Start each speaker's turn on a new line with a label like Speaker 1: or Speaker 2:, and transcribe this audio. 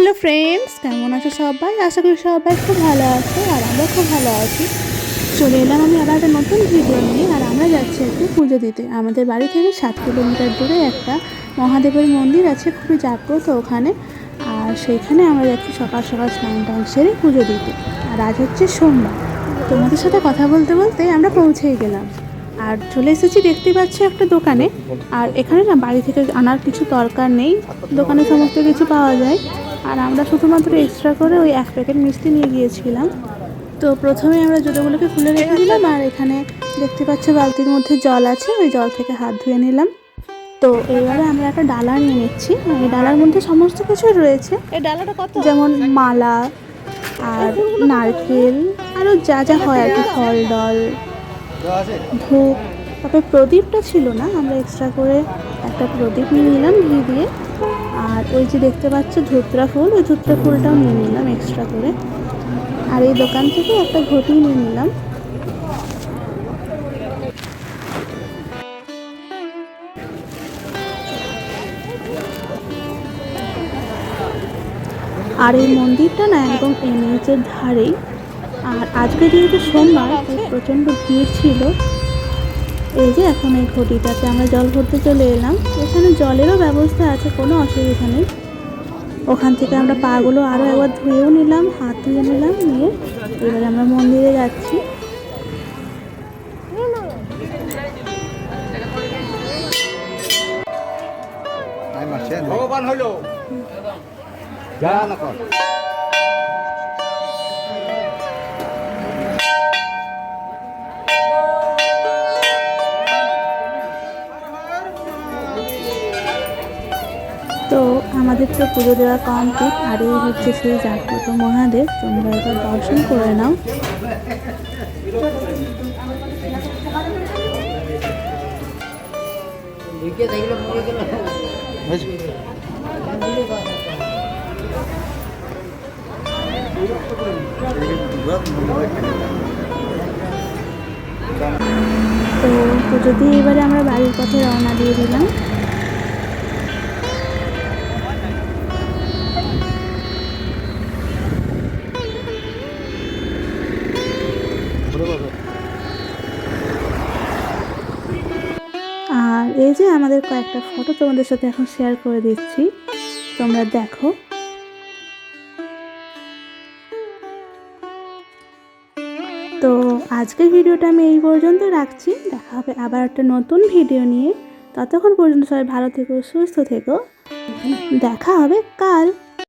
Speaker 1: Hello friends কেমন আছো সবাই? আশা করি সবাই খুব ভালো আছো আর আমরা খুব ভালো আছি। চলে এলাম আমি আবার একটা নতুন ভিডিও নিয়ে আর আমরা যাচ্ছি একটু পুজো দিতে। আমাদের বাড়ি থেকে সাত কিলোমিটার দূরে একটা মহাদেবের মন্দির আছে, খুবই জাগ্রত ওখানে। আর সেইখানে আমরা যাচ্ছি সকাল সকাল স্নান টান সেরে পুজো দিতে। আর আজ হচ্ছে সোমবার। তোমাদের সাথে কথা বলতে বলতে আমরা পৌঁছেই গেলাম। আর চলে এসেছি, দেখতে পাচ্ছি একটা দোকানে। আর এখানে না বাড়ি থেকে আনার কিছু দরকার নেই। দোকানে সমস্ত কিছু পাওয়া যায়। আর আমরা শুধুমাত্র এক্সট্রা করে ওই এক প্যাকেট মিষ্টি নিয়ে গিয়েছিলাম। তো প্রথমে আমরা জুতোগুলোকে খুলে রেখে দিলাম আর এখানে দেখতে পাচ্ছ বালতির মধ্যে জল আছে ওই জল থেকে হাত ধুয়ে নিলাম। তো এবারে আমরা একটা ডালা নিয়ে নিচ্ছি। এই ডালার মধ্যে সমস্ত কিছুই রয়েছে।
Speaker 2: এই ডালাটা কত?
Speaker 1: যেমন মালা আর নারকেল আরও যা যা হয় আর কি ফল ডল ধূপ। তারপরে প্রদীপটা ছিল না আমরা এক্সট্রা করে একটা প্রদীপ নিয়ে নিলাম ঘি দিয়ে। আর ওই যে দেখতে পাচ্ছ ধুতরা ফুল, ওই ধুতরা ফুলটাও নিয়ে নিলাম এক্সট্রা করে। আর এই দোকান থেকে একটা ঘটি নিয়ে নিলাম। আর এই মন্দিরটা না একদম এনএইচের ধারেই। আর আজকে যেহেতু সোমবার প্রচণ্ড ভিড় ছিল। এই যে এখন এই ঘটিটাতে আমরা জল ভরতে চলে এলাম। এখানে জলেরও ব্যবস্থা আছে কোনো অসুবিধা নেই। ওখান থেকে আমরা পাগুলো আরও একবার ধুয়েও নিলাম হাত ধুয়ে নিলাম নিয়ে এবারে আমরা মন্দিরে যাচ্ছি।
Speaker 3: ভগবান হইল।
Speaker 1: তো আমাদের তো পুজো দেওয়া কমপ্লিট আর এই হচ্ছে সেই জাগ্রত মহাদেব। তোমরা এবার দর্শন করে নাও। তো পুজো এবারে আমরা বাড়ির পথে রওনা দিয়ে দিলাম। আর এই যে আমাদের কয়েকটা ফটো তোমাদের সাথে এখন শেয়ার করে দিচ্ছি। তোমরা দেখো। তো আজকের ভিডিওটা আমি এই পর্যন্ত রাখছি। দেখা হবে আবার একটা নতুন ভিডিও নিয়ে। ততক্ষণ পর্যন্ত সবাই ভালো থেকো, সুস্থ থেকো। দেখা হবে কাল।